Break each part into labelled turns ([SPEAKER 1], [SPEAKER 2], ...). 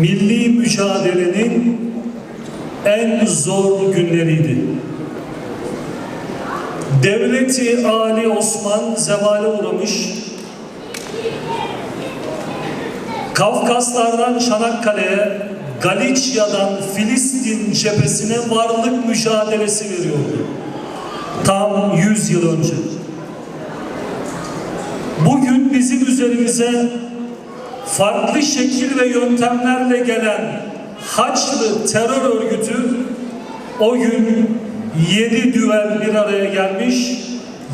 [SPEAKER 1] milli mücadelenin en zor günleriydi. Devleti Ali Osman zevale uğramış, Kafkaslardan Çanakkale'ye, Galicia'dan Filistin cephesine varlık mücadelesi veriyordu. Tam 100 yıl önce. Bugün bizim üzerimize farklı şekil ve yöntemlerle gelen Haçlı terör örgütü o gün 7 düvel bir araya gelmiş,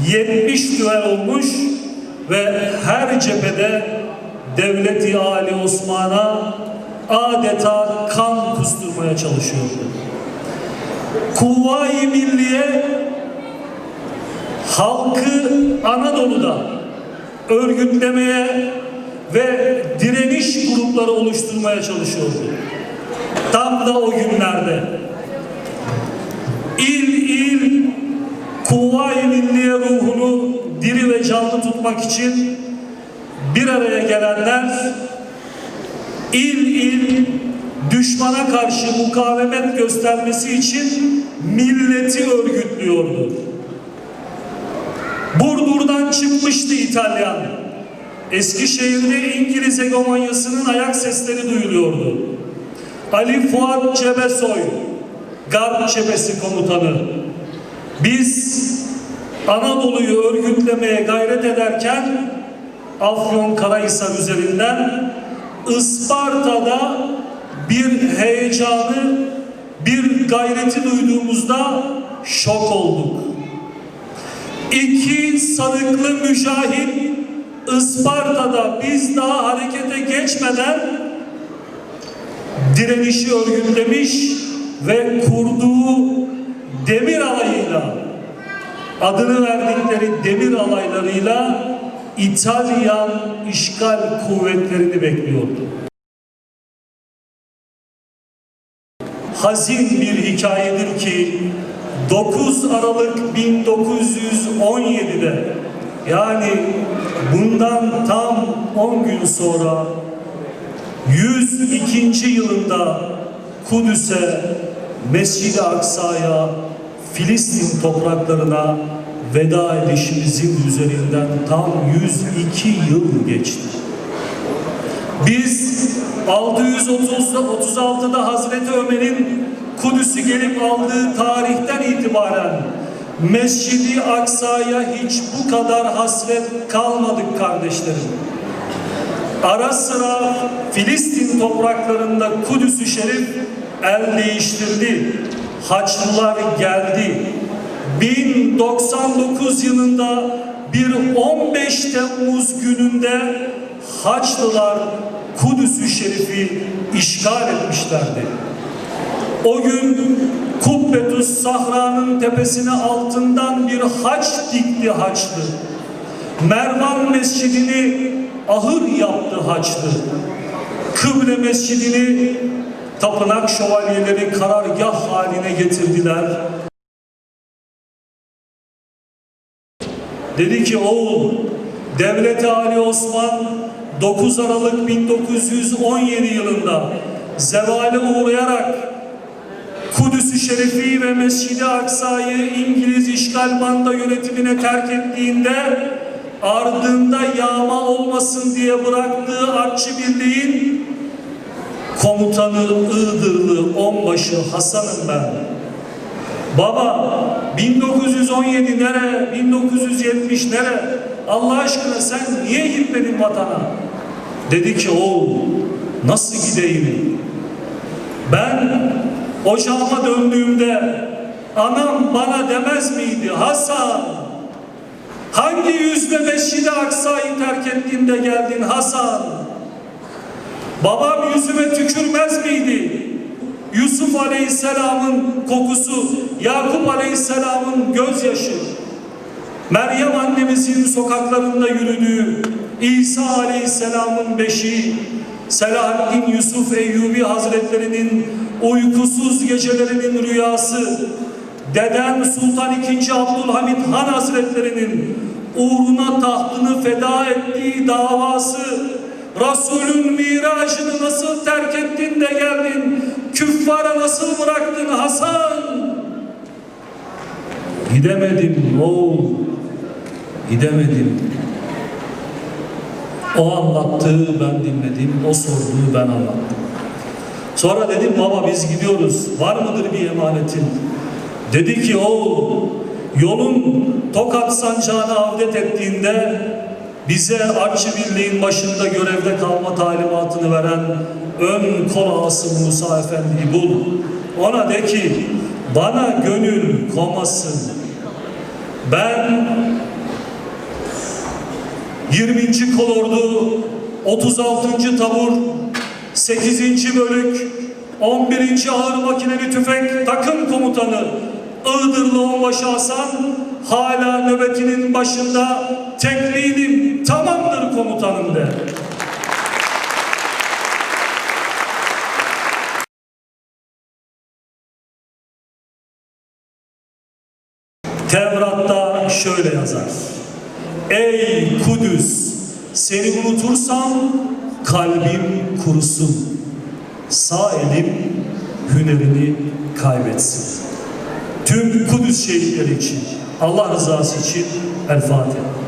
[SPEAKER 1] 70 düvel olmuş ve her cephede devleti Ali Osman'a adeta kan kusturmaya çalışıyordu. Kuvayi Milliye halkı Anadolu'da örgütlemeye ve direniş grupları oluşturmaya çalışıyordu. Tam da o günlerde il il Kuvayi Milliye ruhunu diri ve canlı tutmak için bir araya gelenler il il düşmana karşı mukavemet göstermesi için milleti örgütlüyordu. Burdur'dan çıkmıştı İtalyan. Eskişehir'de İngiliz hegemonyasının ayak sesleri duyuluyordu. Ali Fuat Cebesoy, Garp Cephesi komutanı. Biz Anadolu'yu örgütlemeye gayret ederken Afyon Karahisar üzerinden Isparta'da bir heyecanı, bir gayreti duyduğumuzda şok olduk. İki sarıklı mücahit Isparta'da biz daha harekete geçmeden direnişi örgütlemiş ve kurduğu demir alayıyla adını verdikleri demir alaylarıyla İtalyan işgal kuvvetlerini bekliyordu. Hazin bir hikayedir ki 9 Aralık 1917'de yani bundan tam 10 gün sonra 102. yılında Kudüs'e, Mescid-i Aksa'ya, Filistin topraklarına veda edişimizin üzerinden tam 102 yıl geçti. Biz 636'da Hazreti Ömer'in Kudüs'ü gelip aldığı tarihten itibaren Mescid-i Aksa'ya hiç bu kadar hasret kalmadık kardeşlerim. Ara sıra Filistin topraklarında Kudüs-ü Şerif el değiştirdi. Haçlılar geldi. 1099 yılında bir 15 Temmuz gününde Haçlılar Kudüs-ü Şerif'i işgal etmişlerdi. O gün Kubbetüs Sahra'nın tepesine altından bir haç dikti Haçlı. Mervan Mescidini ahır yaptı Haçlı. Kıble Mescidini tapınak şövalyeleri karargah haline getirdiler. Dedi ki oğul Devlet Ali Osman 9 Aralık 1917 yılında zevale uğrayarak Kudüs-ü Şerifi ve Mescid-i Aksa'yı İngiliz işgal banda yönetimine terk ettiğinde ardında yağma olmasın diye bıraktığı artçı birliğin komutanı Iğdırlı onbaşı Hasan'ım ben. Baba 1917 nere, 1970 nere? Allah aşkına sen niye gitmedin vatana? Dedi ki oğul nasıl gideyim? Ben ocağıma döndüğümde anam bana demez miydi Hasan? Hangi yüzle Mescid-i Aksa'yı terk ettiğinde geldin Hasan? Babam yüzüme tükürmez miydi? Yusuf Aleyhisselam'ın kokusu, Yakup Aleyhisselam'ın gözyaşı, Meryem annemizin sokaklarında yürüdüğü, İsa Aleyhisselam'ın beşiği, Selahaddin Yusuf Eyyubi Hazretlerinin uykusuz gecelerinin rüyası, Deden Sultan II. Abdülhamit Han Hazretlerinin uğruna tahtını feda ettiği davası, Resulün miracını nasıl terk ettin de geldin? Küffara nasıl bıraktın Hasan? Gidemedim oğul, gidemedim. O anlattığı ben dinledim, o sorduğu ben anlattım. Sonra dedim baba biz gidiyoruz, var mıdır bir emanetin? Dedi ki oğul, yolun Tokat sancağını avdet ettiğinde bize Arçı Birliği'nin başında görevde kalma talimatını veren ön kol ağası Musa Efendi'yi bul. Ona de ki bana gönül komasın. Ben 20. kolordu 36. tabur 8. bölük 11. ağır makineli tüfek takım komutanı Iğdırlı Onbaşı Hasan hala nöbetinin başında tekliğim tamamdır komutanım de. Tevrat'ta şöyle yazar. Ey Kudüs seni unutursam kalbim kurusun. Sağ elim hünerini kaybetsin. Tüm Kudüs şehitleri için Allah rızası için El Fatiha.